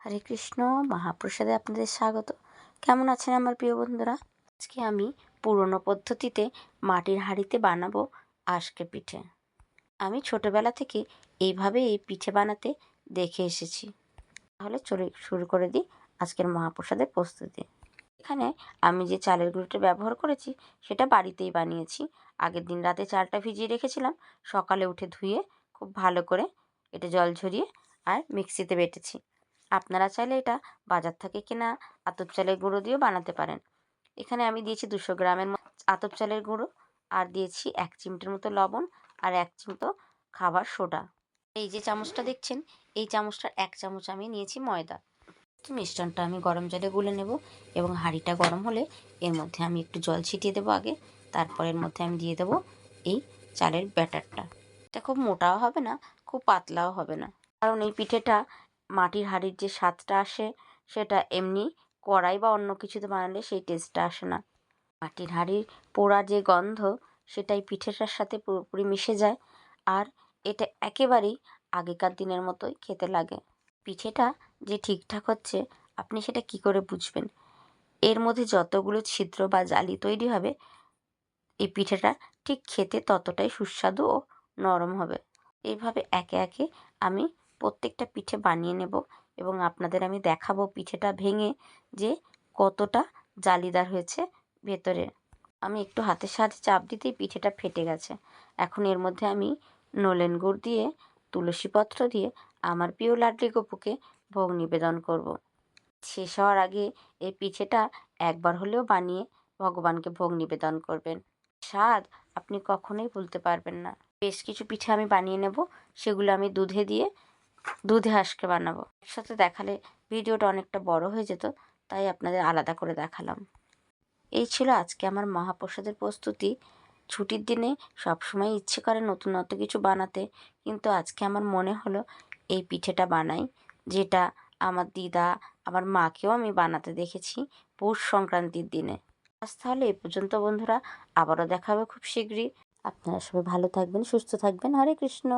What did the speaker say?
হরে কৃষ্ণ মহাপ্রসাদে আপনাদের স্বাগত। কেমন আছেন আমার প্রিয় বন্ধুরা? আজকে আমি পুরনো পদ্ধতিতে মাটির হাঁড়িতে বানাবো আজকে পিঠে। আমি ছোটোবেলা থেকে এইভাবে এই পিঠে বানাতে দেখে এসেছি। তাহলে চলে শুরু করে দিই আজকের মহাপ্রসাদের প্রস্তুতি। এখানে আমি যে চালের গুঁড়োটা ব্যবহার করেছি, সেটা বাড়িতেই বানিয়েছি। আগের দিন রাতে চালটা ভিজিয়ে রেখেছিলাম, সকালে উঠে ধুয়ে খুব ভালো করে এটা জল ঝরিয়ে আর মিক্সিতে বেটেছি। আপনারা চাইলে এটা বাজার থেকে কেনা আতপ চালের গুঁড়ো দিয়েও বানাতে পারেন। এখানে আমি দিয়েছি দুশো গ্রামের আতপ চালের গুঁড়ো আর দিয়েছি এক চিমটের মতো লবণ আর এক চিমটো খাবার সোডা। এই যে চামচটা দেখছেন, এই চামচটার এক চামচ আমি নিয়েছি ময়দা। মিশ্রণটা আমি গরম জলে গুলে নেব এবং হাঁড়িটা গরম হলে এর মধ্যে আমি একটু জল ছিটিয়ে দেবো আগে, তারপর এর মধ্যে আমি দিয়ে দেবো এই চালের ব্যাটারটা। এটা খুব মোটাও হবে না, খুব পাতলাও হবে না। কারণ এই পিঠেটা মাটির হাঁড়ির যে স্বাদটা আসে, সেটা এমনি কড়াই বা অন্য কিছুতে বানালে সেই টেস্টটা আসে না। মাটির হাঁড়ির পোড়া যে গন্ধ, সেটাই পিঠেটার সাথে পুরোপুরি মিশে যায় আর এটা একেবারেই আগেকার দিনের মতোই খেতে লাগে। পিঠেটা যে ঠিকঠাক হচ্ছে, আপনি সেটা কি করে বুঝবেন? এর মধ্যে যতগুলো ছিদ্র বা জালি তৈরি হবে, এই পিঠেটা ঠিক খেতে ততটাই সুস্বাদু ও নরম হবে। এইভাবে একে একে আমি প্রত্যেকটা পিঠে বানিয়ে নেব এবং আপনাদের আমি দেখাবো পিঠেটা ভেঙে যে কতটা জালিদার হয়েছে ভেতরে। আমি একটু হাতের সাহায্যে চাপ দিতেই পিঠেটা ফেটে গেছে। এখন এর মধ্যে আমি নলেন গুড় দিয়ে, তুলসী পত্র দিয়ে আমার প্রিয় লাড্লি গপুকে ভোগ নিবেদন করব। শেষ হওয়ার আগে এই পিঠেটা একবার হলেও বানিয়ে ভগবানকে ভোগ নিবেদন করবেন। স্বাদ আপনি কখনোই ভুলতে পারবেন না। বেশ কিছু পিঠে আমি বানিয়ে নেব, সেগুলো আমি দুধে দিয়ে দুধে হাঁসকে বানাবো। একসাথে দেখালে ভিডিওটা অনেকটা বড় হয়ে যেত, তাই আপনাদের আলাদা করে দেখালাম। এই ছিল আজকে আমার মহাপ্রসাদের প্রস্তুতি। ছুটির দিনে সবসময় ইচ্ছে করে নতুনত্ব কিছু বানাতে, কিন্তু আজকে আমার মনে হলো এই পিঠেটা বানাই, যেটা আমার দিদা, আমার মাকেও আমি বানাতে দেখেছি পৌষ সংক্রান্তির দিনে। আজ তাহলে এই পর্যন্ত বন্ধুরা, আবারও দেখা হবে খুব শীঘ্রই। আপনারা সবাই ভালো থাকবেন, সুস্থ থাকবেন। হরে কৃষ্ণ।